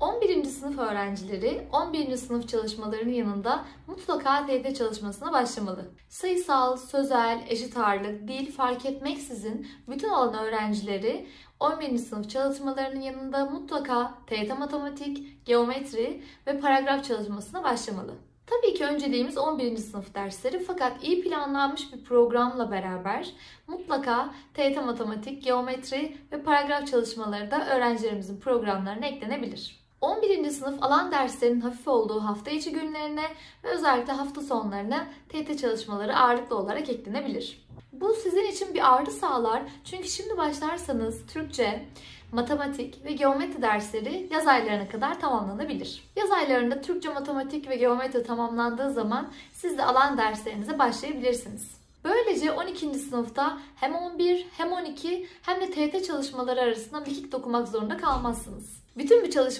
11. sınıf öğrencileri 11. sınıf çalışmalarının yanında mutlaka TYT çalışmasına başlamalı. Sayısal, sözel, eşit ağırlık, dil fark etmeksizin bütün alan öğrencileri 11. sınıf çalışmalarının yanında mutlaka TYT matematik, geometri ve paragraf çalışmasına başlamalı. Tabii ki önceliğimiz 11. sınıf dersleri fakat iyi planlanmış bir programla beraber mutlaka TYT matematik, geometri ve paragraf çalışmaları da öğrencilerimizin programlarına eklenebilir. 11. sınıf alan derslerinin hafif olduğu hafta içi günlerine ve özellikle hafta sonlarına TYT çalışmaları ağırlıklı olarak eklenebilir. Bu sizin için bir artı sağlar çünkü şimdi başlarsanız Türkçe, matematik ve geometri dersleri yaz aylarına kadar tamamlanabilir. Yaz aylarında Türkçe, matematik ve geometri tamamlandığı zaman siz de alan derslerinize başlayabilirsiniz. Böylece 12. sınıfta hem 11 hem 12 hem de TYT çalışmaları arasında mekik dokumak zorunda kalmazsınız. Bütün bu çalışmaları